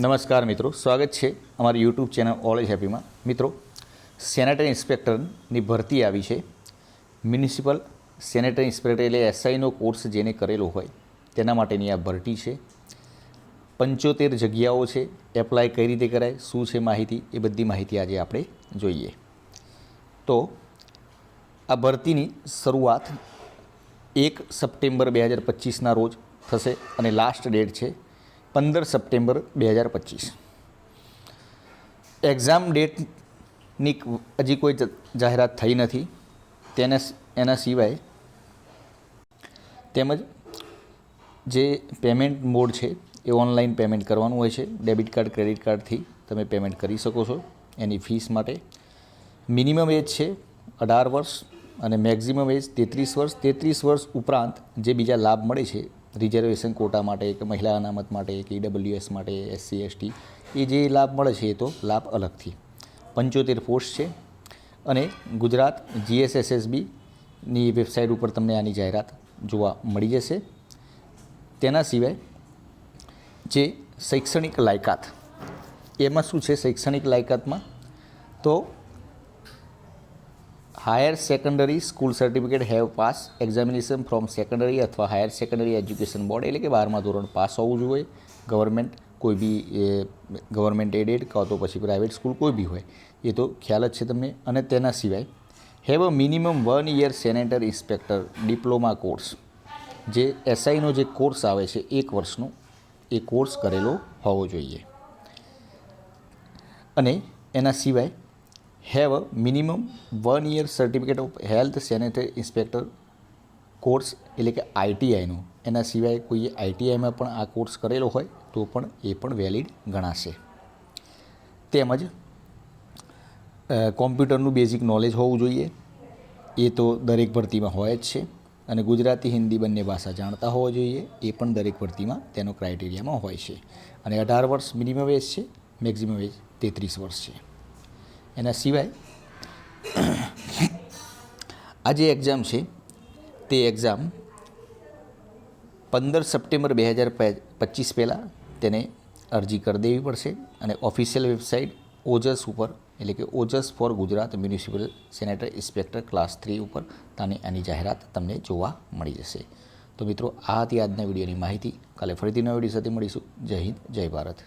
નમસ્કાર મિત્રો, સ્વાગત છે અમારી યુટ્યુબ ચેનલ ઓલ એજ હેપીમાં મિત્રો, સેનેટરી ઇન્સ્પેક્ટરની ભરતી આવી છે. મ્યુનિસિપલ સેનેટરી ઇન્સ્પેક્ટર એટલે એસઆઈનો કોર્સ જેને કરેલો હોય, તેના માટેની આ ભરતી છે. પંચોતેર જગ્યાઓ છે, એપ્લાય કઈ રીતે કરાય, શું છે માહિતી, એ બધી માહિતી આજે આપણે જોઈએ. તો, આ ભરતીની શરૂઆત એક સપ્ટેમ્બર બે હજાર પચીસના રોજ થશે અને લાસ્ટ ડેટ છે પંદર સપ્ટેમ્બર બે હજાર પચીસ. એક્ઝામ ડેટની હજી કોઈ જાહેરાત થઈ નથી. તેને એના સિવાય તેમજ જે પેમેન્ટ મોડ છે એ ઓનલાઈન પેમેન્ટ કરવાનું હોય છે. ડેબિટ કાર્ડ ક્રેડિટ કાર્ડથી તમે પેમેન્ટ કરી શકો છો એની ફીસ માટે. મિનિમમ એજ છે અઢાર વર્ષ અને મેક્ઝિમમ એજ તેત્રીસ વર્ષ તેત્રીસ વર્ષ ઉપરાંત જે બીજા લાભ મળે છે રિઝર્વેશન કોટા માટે કે મહિલા અનામત માટે કે ઈડબ્લ્યુએસ માટે એસસી એસટી એ જે લાભ મળે છે એ તો લાભ અલગથી. પંચોતેર પોસ્ટ છે અને ગુજરાત જીએસએસએસબીની વેબસાઇટ ઉપર તમને આની જાહેરાત જોવા મળી જશે. તેના સિવાય જે શૈક્ષણિક લાયકાત, એમાં શું છે શૈક્ષણિક લાયકાતમાં? તો higher secondary school certificate have pass examination from secondary અથવા હાયર સેકન્ડરી એજ્યુકેશન બોર્ડ એટલે કે બારમા ધોરણ પાસ હોવું જોઈએ ગવર્મેન્ટ કોઈ બી ગવર્મેન્ટ એડેડ કાં તો પછી પ્રાઇવેટ સ્કૂલ કોઈ બી હોય એ તો ખ્યાલ જ છે તમને અને તેના સિવાય have a minimum one year sanitary inspector diploma course જે એસઆઈનો જે કોર્સ આવે છે એક વર્ષનો એ કોર્સ કરેલો હોવો જોઈએ અને એના સિવાય have a minimum one year certificate of health sanitary inspector course એટલે કે આઈટીઆઈનો એના સિવાય કોઈએ આઈટીઆઈમાં પણ આ કોર્સ કરેલો હોય, તો પણ એ પણ વેલિડ ગણાશે. તેમજ કોમ્પ્યુટરનું બેઝિક નોલેજ હોવું જોઈએ. એ તો દરેક ભરતીમાં હોય જ છે. અને ગુજરાતી, હિન્દી બંને ભાષા જાણતા હોવા જોઈએ. એ પણ દરેક ભરતીમાં તેનો ક્રાઇટેરિયામાં હોય છે. અને અઢાર વર્ષ મિનિમમ એજ છે મેક્ઝિમમ એજ તેત્રીસ વર્ષ છે. એના સિવાય આ જે એક્ઝામ છે. તે એક્ઝામ પંદર સપ્ટેમ્બર બે હજાર પચીસ પહેલાં તેને અરજી કરી દેવી પડશે અને ઓફિશિયલ વેબસાઇટ ઓજસ ઉપર, એટલે કે Ojas for Gujarat municipal sanitary inspector class three ઉપર તાની આની જાહેરાત તમને જોવા મળી જશે. તો મિત્રો, આ હતી આજના વિડીયોની માહિતી. કાલે ફરીથી નવા વીડિયો સાથે મળીશું. જય હિન્દ, જય ભારત.